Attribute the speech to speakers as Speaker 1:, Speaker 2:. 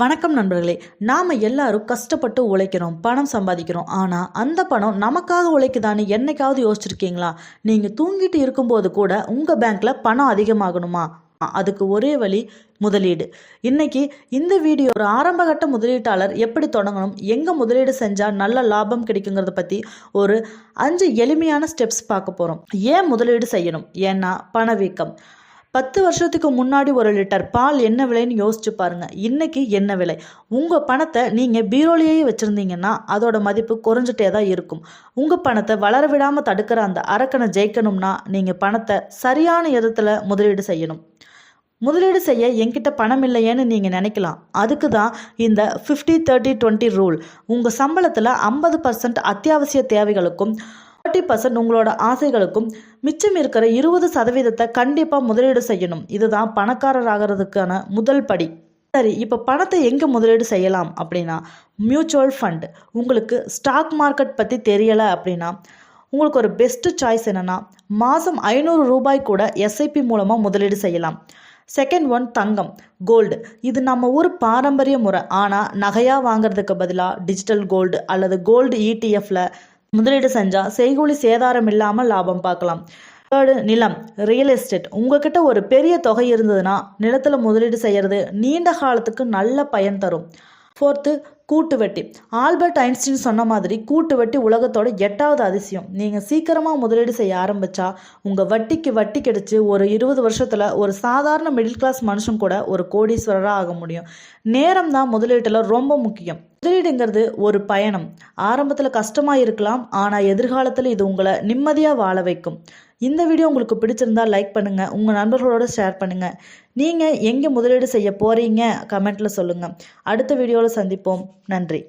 Speaker 1: வணக்கம் நண்பர்களே நாம் எல்லாரும் கஷ்டப்பட்டு உழைக்கிறோம் பணம் சம்பாதிக்கிறோம். ஆனால் அந்த பணம் நமக்காக உழைக்குதான்னு என்னைக்காவது யோசிச்சிருக்கீங்களா? நீங்கள் தூங்கிட்டு இருக்கும்போது கூட உங்கள் பேங்க்கில் பணம் அதிகமாகணுமா? அதுக்கு ஒரே வழி முதலீடு. இன்னைக்கு இந்த வீடியோ ஒரு ஆரம்பகட்ட முதலீட்டாளர் எப்படி தொடங்கணும் எங்கே முதலீடு செஞ்சால் நல்ல லாபம் கிடைக்குங்கிறத பற்றி ஒரு அஞ்சு எளிமையான ஸ்டெப்ஸ் பார்க்க போகிறோம் ஏன் முதலீடு செய்யணும்? ஏன்னா பணவீக்கம். பத்து வருஷத்துக்கு முன்னாடி ஒரு லிட்டர் பால் என்ன விலைன்னு யோசிச்சு பாருங்க. இன்னைக்கு என்ன விலை? உங்கள் பணத்தை நீங்கள் பீரோலியே வச்சுருந்தீங்கன்னா அதோட மதிப்பு குறைஞ்சிட்டே தான் இருக்கும். உங்கள் பணத்தை வளர விடாமல் தடுக்கிற அந்த அரக்கனை ஜெயிக்கணும்னா நீங்கள் பணத்தை சரியான இடத்துல முதலீடு செய்யணும். முதலீடு செய்ய என்கிட்ட பணம் இல்லையேன்னு நீங்கள் நினைக்கலாம். அதுக்கு தான் இந்த ஃபிஃப்டி தேர்ட்டி டுவெண்ட்டி ரூல் உங்கள் சம்பளத்தில் ஐம்பது பர்சன்ட் அத்தியாவசிய தேவைகளுக்கும் தேர்ட்டி பர்சன்ட் உங்களோட ஆசைகளுக்கும் மிச்சம் இருக்கிற இருபது சதவீதத்தை கண்டிப்பாக முதலீடு செய்யணும். இதுதான் பணக்காரர் ஆகிறதுக்கான முதல் படி. சரி இப்போ பணத்தை எங்கே முதலீடு செய்யலாம் அப்படின்னா மியூச்சுவல் ஃபண்ட் உங்களுக்கு ஸ்டாக் மார்க்கெட் பற்றி தெரியலை அப்படின்னா உங்களுக்கு ஒரு பெஸ்ட்டு சாய்ஸ் என்னென்னா மாதம் ஐநூறு ரூபாய் கூட எஸ்ஐபி மூலமாக முதலீடு செய்யலாம். செகண்ட் ஒன் தங்கம் கோல்டு இது நம்ம ஊர் பாரம்பரிய முறை. ஆனால் நகையாக வாங்குறதுக்கு பதிலாக டிஜிட்டல் கோல்டு அல்லது கோல்டு இடிஎஃப்ல முதலீடு செஞ்சால் செய்கூலி சேதாரம் இல்லாமல் லாபம் பார்க்கலாம். தேர்டு நிலம். ரியல் எஸ்டேட் உங்ககிட்ட ஒரு பெரிய தொகை இருந்ததுன்னா நிலத்தில் முதலீடு செய்கிறது நீண்ட காலத்துக்கு நல்ல பயன் தரும். ஃபோர்த்து கூட்டு வெட்டி. ஆல்பர்ட் ஐன்ஸ்டீன் சொன்ன மாதிரி கூட்டு வெட்டி உலகத்தோட எட்டாவது அதிசயம். நீங்கள் சீக்கிரமாக முதலீடு செய்ய ஆரம்பித்தா உங்கள் வட்டிக்கு வட்டி கிடைச்சி ஒரு இருபது வருஷத்தில் ஒரு சாதாரண மிடில் கிளாஸ் மனுஷன் கூட ஒரு கோடீஸ்வரராக ஆக முடியும். நேரம் தான் முதலீட்டில் ரொம்ப முக்கியம். முதலீடுங்கிறது ஒரு பயணம். ஆரம்பத்தில் கஷ்டமாக இருக்கலாம் ஆனால் எதிர்காலத்தில் இது உங்களை நிம்மதியாக வாழ வைக்கும். இந்த வீடியோ உங்களுக்கு பிடிச்சிருந்தா லைக் பண்ணுங்கள் உங்கள் நண்பர்களோட ஷேர் பண்ணுங்கள் நீங்கள் எங்கே முதலீடு செய்ய போகிறீங்க கமெண்ட்டில் சொல்லுங்கள் அடுத்த வீடியோவில் சந்திப்போம். நன்றி.